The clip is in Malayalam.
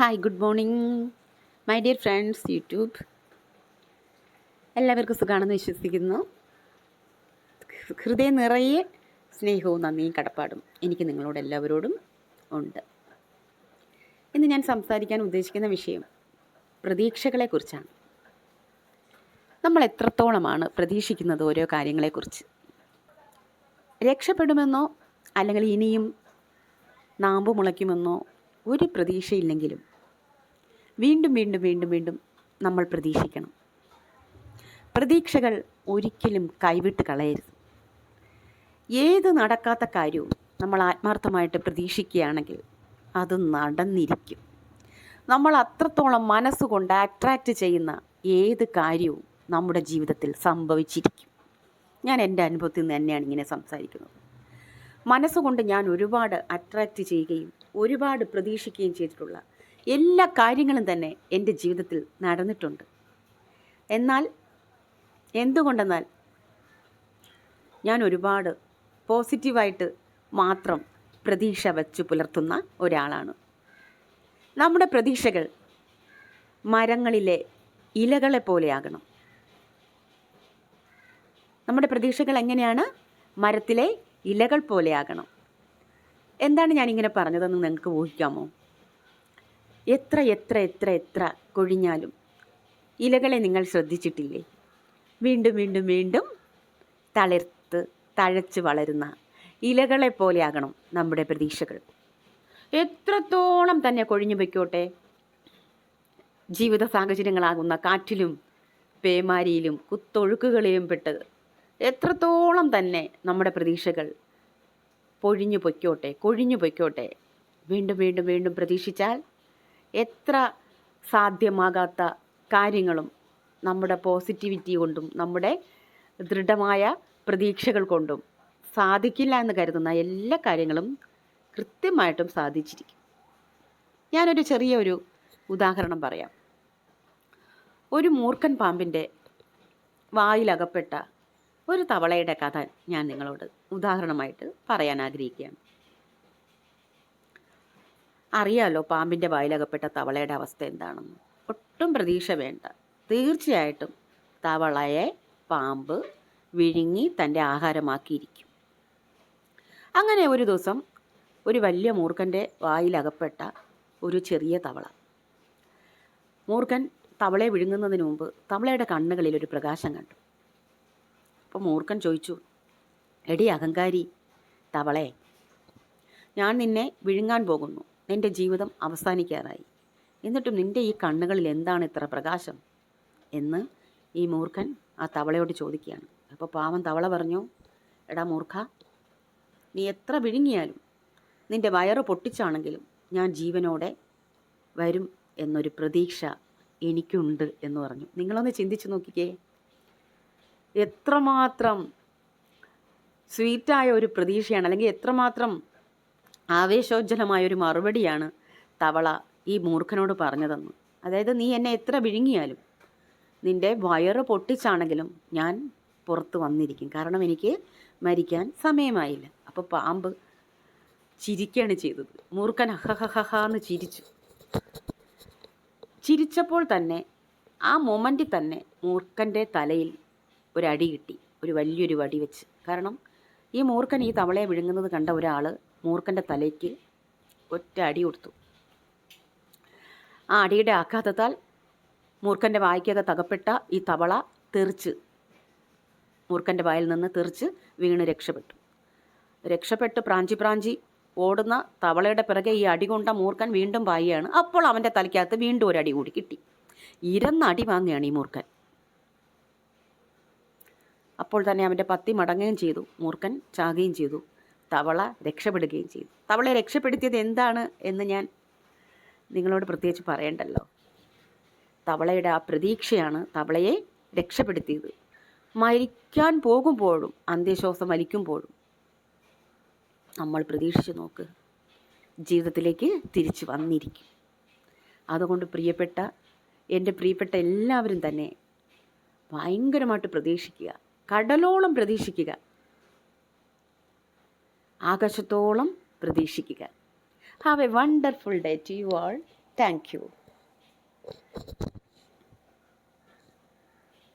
Hi good morning my dear friends YouTube എല്ലാവർക്കും സുഖമാണെന്ന് വിശ്വസിക്കുന്നു. ഹൃദയം നിറയെ സ്നേഹവും നന്ദിയും കടപ്പാടും എനിക്ക് നിങ്ങളോട് എല്ലാവരോടും ഉണ്ട്. ഇന്ന് ഞാൻ സംസാരിക്കാൻ ഉദ്ദേശിക്കുന്ന വിഷയം പ്രതീക്ഷകളെക്കുറിച്ചാണ്. നമ്മൾ എത്രത്തോളമാണ് പ്രതീക്ഷിക്കുന്നത് ഓരോ കാര്യങ്ങളെക്കുറിച്ച്? രക്ഷപ്പെടുമെന്നോ അല്ലെങ്കിൽ ഇനിയും നാമ്പ് മുളയ്ക്കുമെന്നോ ഒരു പ്രതീക്ഷയില്ലെങ്കിലും വീണ്ടും വീണ്ടും വീണ്ടും വീണ്ടും നമ്മൾ പ്രതീക്ഷിക്കണം. പ്രതീക്ഷകൾ ഒരിക്കലും കൈവിട്ട് കളയരുത്. ഏത് നടക്കാത്ത കാര്യവും നമ്മൾ ആത്മാർത്ഥമായിട്ട് പ്രതീക്ഷിക്കുകയാണെങ്കിൽ അത് നടന്നിരിക്കും. നമ്മൾ അത്രത്തോളം മനസ്സുകൊണ്ട് അട്രാക്റ്റ് ചെയ്യുന്ന ഏത് കാര്യവും നമ്മുടെ ജീവിതത്തിൽ സംഭവിച്ചിരിക്കും. ഞാൻ എന്റെ അനുഭവത്തിൽ നിന്ന് തന്നെയാണ് ഇങ്ങനെ സംസാരിക്കുന്നത്. മനസ്സുകൊണ്ട് ഞാൻ ഒരുപാട് അട്രാക്റ്റ് ചെയ്യുകയും ഒരുപാട് പ്രതീക്ഷിക്കുകയും ചെയ്തിട്ടുള്ള എല്ലാ കാര്യങ്ങളും തന്നെ എന്റെ ജീവിതത്തിൽ നടന്നിട്ടുണ്ട്. എന്നാൽ എന്തുകൊണ്ടെന്നാൽ ഞാൻ ഒരുപാട് പോസിറ്റീവായിട്ട് മാത്രം പ്രതീക്ഷ വച്ച് പുലർത്തുന്ന ഒരാളാണ്. നമ്മുടെ പ്രതീക്ഷകൾ മരങ്ങളിലെ ഇലകളെ പോലെയാകണം. നമ്മുടെ പ്രതീക്ഷകൾ എങ്ങനെയാണ്? മരത്തിലെ ഇലകൾ പോലെയാകണം. എന്താണ് ഞാനിങ്ങനെ പറഞ്ഞതെന്ന് നിങ്ങൾക്ക് ഊഹിക്കാമോ? എത്ര എത്ര എത്ര എത്ര കൊഴിഞ്ഞാലും ഇലകളെ നിങ്ങൾ ശ്രദ്ധിച്ചിട്ടില്ലേ? വീണ്ടും വീണ്ടും വീണ്ടും തളിർത്ത് തഴച്ച് വളരുന്ന ഇലകളെ പോലെയാകണം നമ്മുടെ പ്രതീക്ഷകൾ. എത്രത്തോളം തന്നെ കൊഴിഞ്ഞു വയ്ക്കോട്ടെ ജീവിത സാഹചര്യങ്ങളാകുന്ന കാറ്റിലും പേമാരിയിലും കുത്തൊഴുക്കുകളിലും പെട്ട് എത്രത്തോളം തന്നെ നമ്മുടെ പ്രതീക്ഷകൾ പൊഴിഞ്ഞു പൊയ്ക്കോട്ടെ കൊഴിഞ്ഞു പൊയ്ക്കോട്ടെ. വീണ്ടും വീണ്ടും വീണ്ടും പ്രതീക്ഷിച്ചാൽ എത്ര സാധ്യമാകാത്ത കാര്യങ്ങളും നമ്മുടെ പോസിറ്റിവിറ്റി കൊണ്ടും നമ്മുടെ ദൃഢമായ പ്രതീക്ഷകൾ കൊണ്ടും സാധിക്കില്ല എന്ന് കരുതുന്ന എല്ലാ കാര്യങ്ങളും കൃത്യമായിട്ടും സാധിച്ചിരിക്കും. ഞാനൊരു ചെറിയൊരു ഉദാഹരണം പറയാം. ഒരു മൂർഖൻ പാമ്പിന്റെ വായിലകപ്പെട്ട ഒരു തവളയുടെ കഥ ഞാൻ നിങ്ങളോട് ഉദാഹരണമായിട്ട് പറയാൻ ആഗ്രഹിക്കുകയാണ്. അറിയാലോ പാമ്പിന്റെ വായിലകപ്പെട്ട തവളയുടെ അവസ്ഥ എന്താണെന്ന്. ഒട്ടും പ്രതീക്ഷ വേണ്ട. തീർച്ചയായിട്ടും തവളയെ പാമ്പ് വിഴുങ്ങി തന്റെ ആഹാരമാക്കിയിരിക്കും. അങ്ങനെ ഒരു ദിവസം ഒരു വലിയ മൂർഖന്റെ വായിലകപ്പെട്ട ഒരു ചെറിയ തവള. മൂർഖൻ തവളയെ വിഴുങ്ങുന്നതിന് മുമ്പ് തവളയുടെ കണ്ണുകളിൽ ഒരു പ്രകാശം കണ്ടു. അപ്പോൾ മൂർഖൻ ചോദിച്ചു എടി അഹങ്കാരി തവളെ ഞാൻ നിന്നെ വിഴുങ്ങാൻ പോകുന്നു. നിന്റെ ജീവിതം അവസാനിക്കാറായി. എന്നിട്ടും നിന്റെ ഈ കണ്ണുകളിൽ എന്താണ് ഇത്ര പ്രകാശം? എന്ന് ഈ മൂർഖൻ ആ തവളയോട് ചോദിക്കുകയാണ്. അപ്പോൾ പാവം തവള പറഞ്ഞു എടാ മൂർഖ നീ എത്ര വിഴുങ്ങിയാലും നിന്റെ വയറ് പൊട്ടിച്ചാണെങ്കിലും ഞാൻ ജീവനോടെ വരും എന്നൊരു പ്രതീക്ഷ എനിക്കുണ്ട് എന്ന് പറഞ്ഞു. നിങ്ങളൊന്ന് ചിന്തിച്ചു നോക്കിക്കേ. എത്രമാത്രം സ്വീറ്റായ ഒരു പ്രതീക്ഷയാണ് അല്ലെങ്കിൽ എത്രമാത്രം ആവേശോജ്ജലമായ ഒരു മറുപടിയാണ് തവള ഈ മൂർഖനോട് പറഞ്ഞതെന്ന്. അതായത് നീ എന്നെ എത്ര വിഴുങ്ങിയാലും നിന്റെ വയറ് പൊട്ടിച്ചാണെങ്കിലും ഞാൻ പുറത്ത് വന്നിരിക്കും. കാരണം എനിക്ക് മരിക്കാൻ സമയമായില്ല. അപ്പോൾ പാമ്പ് ചിരിക്കുകയാണ് ചെയ്തത്. മൂർഖൻ അഹഹഹ എന്ന് ചിരിച്ചു. ചിരിച്ചപ്പോൾ തന്നെ ആ മൊമെന്റിൽ തന്നെ മൂർഖന്റെ തലയിൽ ഒരടി കിട്ടി. ഒരു വലിയൊരു വടി വെച്ച്. കാരണം ഈ മൂർഖൻ ഈ തവളയെ വിഴുങ്ങുന്നത് കണ്ട ഒരാൾ മൂർഖന്റെ തലയ്ക്ക് ഒറ്റ അടി കൊടുത്തു. ആ അടിയുടെ ആഘാതത്താൽ മൂർഖന്റെ വായിക്കൊക്കെ തകപ്പെട്ട ഈ തവള തെറിച്ച് മൂർഖന്റെ വായിൽ നിന്ന് തെറിച്ച് വീണ് രക്ഷപ്പെട്ടു. രക്ഷപ്പെട്ട് പ്രാഞ്ചി പ്രാഞ്ചി ഓടുന്ന തവളയുടെ പിറകെ ഈ അടി കൊണ്ട മൂർഖൻ വീണ്ടും വായിയാണ് അപ്പോൾ അവന്റെ തലയ്ക്കകത്ത് വീണ്ടും ഒരു അടി കൂടി കിട്ടി. ഇരന്ന് അടി വാങ്ങുകയാണ് ഈ മൂർഖൻ. അപ്പോൾ തന്നെ അവന്റെ പത്തി മടങ്ങുകയും ചെയ്തു. മൂർഖൻ ചാകുകയും ചെയ്തു. തവള രക്ഷപ്പെടുകയും ചെയ്തു. തവളയെ രക്ഷപ്പെടുത്തിയത് എന്താണ് എന്ന് ഞാൻ നിങ്ങളോട് പ്രത്യേകിച്ച് പറയണ്ടല്ലോ. തവളയുടെ ആ പ്രതീക്ഷയാണ് തവളയെ രക്ഷപ്പെടുത്തിയത്. മരിക്കാൻ പോകുമ്പോഴും അന്ത്യശ്വാസം വലിക്കുമ്പോഴും നമ്മൾ പ്രതീക്ഷിച്ച് നോക്ക് ജീവിതത്തിലേക്ക് തിരിച്ചു വന്നിരിക്കും. അതുകൊണ്ട് പ്രിയപ്പെട്ട എന്റെ പ്രിയപ്പെട്ട എല്ലാവരും തന്നെ ഭയങ്കരമായിട്ട് പ്രതീക്ഷിക്കുക കടലോളം പ്രതീക്ഷിക്കുക. ആകാശത്തോളം പ്രതീക്ഷിക്കുക. Have a wonderful day to you all thank you